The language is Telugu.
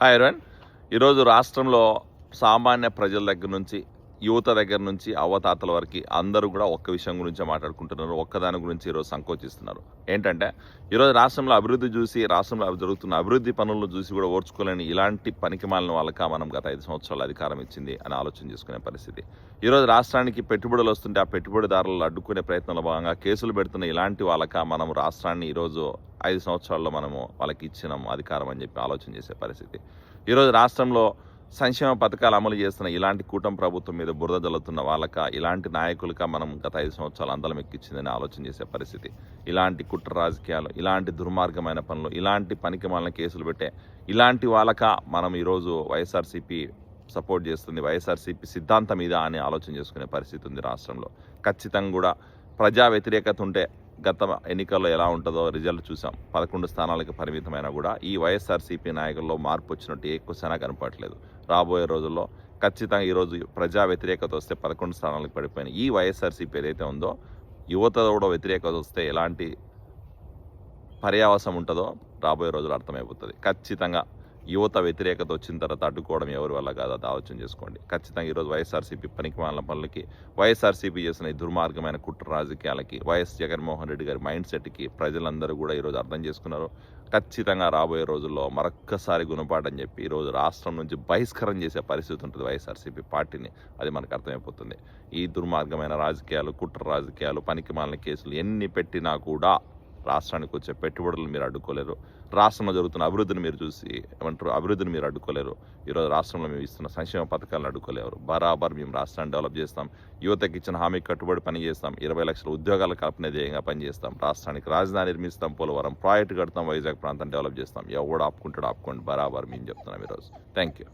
హాయ్ అరవన్ ఈరోజు రాష్ట్రంలో సామాన్య ప్రజల దగ్గర నుంచి యువత దగ్గర నుంచి అవతాతల వరకు అందరూ కూడా ఒక్క విషయం గురించి మాట్లాడుకుంటున్నారు ఒక్కదాని గురించి ఈరోజు సంకోచిస్తున్నారు. ఏంటంటే ఈరోజు రాష్ట్రంలో అభివృద్ధి చూసి రాష్ట్రంలో జరుగుతున్న అభివృద్ధి పనులను చూసి కూడా ఓర్చుకోలేని ఇలాంటి పనికిమాలిన వాళ్ళక మనం గత ఐదు సంవత్సరాలు అధికారం ఇచ్చింది అని ఆలోచన చేసుకునే పరిస్థితి. ఈరోజు రాష్ట్రానికి పెట్టుబడులు వస్తుంటే ఆ పెట్టుబడిదారులు అడ్డుకునే ప్రయత్నంలో భాగంగా కేసులు పెడుతున్న ఇలాంటి వాళ్ళక మనం రాష్ట్రాన్ని ఈరోజు ఐదు సంవత్సరాల్లో మనము వాళ్ళకి ఇచ్చినాం అధికారం అని చెప్పి ఆలోచన చేసే పరిస్థితి. ఈరోజు రాష్ట్రంలో సంక్షేమ పథకాలు అమలు చేస్తున్న ఇలాంటి కూటమి ప్రభుత్వం మీద బురద జల్లుతున్న వాళ్ళక ఇలాంటి నాయకులక మనం గత ఐదు సంవత్సరాలు అందలం ఎక్కించిందని ఆలోచన చేసే పరిస్థితి. ఇలాంటి కుట్ర రాజకీయాలు ఇలాంటి దుర్మార్గమైన పనులు ఇలాంటి పనికి మాలిన కేసులు పెట్టే ఇలాంటి వాళ్ళక మనం ఈరోజు వైఎస్ఆర్సీపీ సపోర్ట్ చేస్తుంది వైఎస్ఆర్సీపీ సిద్ధాంతం మీద అని ఆలోచన చేసుకునే పరిస్థితి ఉంది రాష్ట్రంలో. ఖచ్చితంగా కూడా ప్రజా వ్యతిరేకత ఉంటే గత ఎన్నికల్లో ఎలా ఉంటుందో రిజల్ట్ చూసాం. పదకొండు స్థానాలకు పరిమితమైనా కూడా ఈ వైఎస్ఆర్సీపీ నాయకుల్లో మార్పు వచ్చినట్టు ఏ క్వశ్చన్ కనపడట్లేదు. రాబోయే రోజుల్లో ఖచ్చితంగా ఈరోజు ప్రజా వ్యతిరేకత వస్తే పదకొండు స్థానాలకు పడిపోయిన ఈ వైఎస్ఆర్సీపీ ఏదైతే ఉందో యువత కూడా వ్యతిరేకత వస్తే ఎలాంటి పర్యావసం ఉంటుందో రాబోయే రోజులు అర్థమైపోతుంది. ఖచ్చితంగా యువత వ్యతిరేకత వచ్చిన తర్వాత అడ్డుకోవడం ఎవరి వల్ల కాదు అది ఆలోచన చేసుకోండి. ఖచ్చితంగా ఈరోజు వైఎస్ఆర్సీపీ పనికి మాలిన పనులకి వైఎస్ఆర్సీపీ చేసిన ఈ దుర్మార్గమైన కుట్ర రాజకీయాలకి వైఎస్ జగన్మోహన్ రెడ్డి గారి మైండ్ సెట్కి ప్రజలందరూ కూడా ఈరోజు అర్థం చేసుకున్నారు. ఖచ్చితంగా రాబోయే రోజుల్లో మరొక్కసారి గుణపాఠం చెప్పి ఈరోజు రాష్ట్రం నుంచి బహిష్కరణ చేసే పరిస్థితి ఉంటుంది వైఎస్ఆర్సీపీ పార్టీని. అది మనకు అర్థమైపోతుంది. ఈ దుర్మార్గమైన రాజకీయాలు కుట్ర రాజకీయాలు పనికి మాలిన కేసులు ఎన్ని పెట్టినా కూడా రాష్ట్రానికి వచ్చే పెట్టుబడులు మీరు అడ్డుకోలేరు. రాష్ట్రంలో జరుగుతున్న అభివృద్ధిని మీరు చూసి ఏమంటారు? అభివృద్ధిని మీరు అడ్డుకోలేరు. ఈరోజు రాష్ట్రంలో మేము ఇస్తున్న సంక్షేమ పథకాలను అడ్డుకోలేరు. బరాబర్ మేము రాష్ట్రాన్ని డెవలప్ చేస్తాం. యువతకి ఇచ్చిన హామీ కట్టుబడి పని చేస్తాం. ఇరవై లక్షల ఉద్యోగాల కల్పన ధ్యేయంగా పనిచేస్తాం రాష్ట్రానికి రాజధాని నిర్మిస్తాం. పోలవరం ప్రాజెక్టు కడతాం. వైజాగ్ ప్రాంతం డెవలప్ చేస్తాం. ఎవడు ఆపుకుంటాడు ఆపుకోండి. బరాబర్ మేము చెప్తున్నాం ఈరోజు. Thank you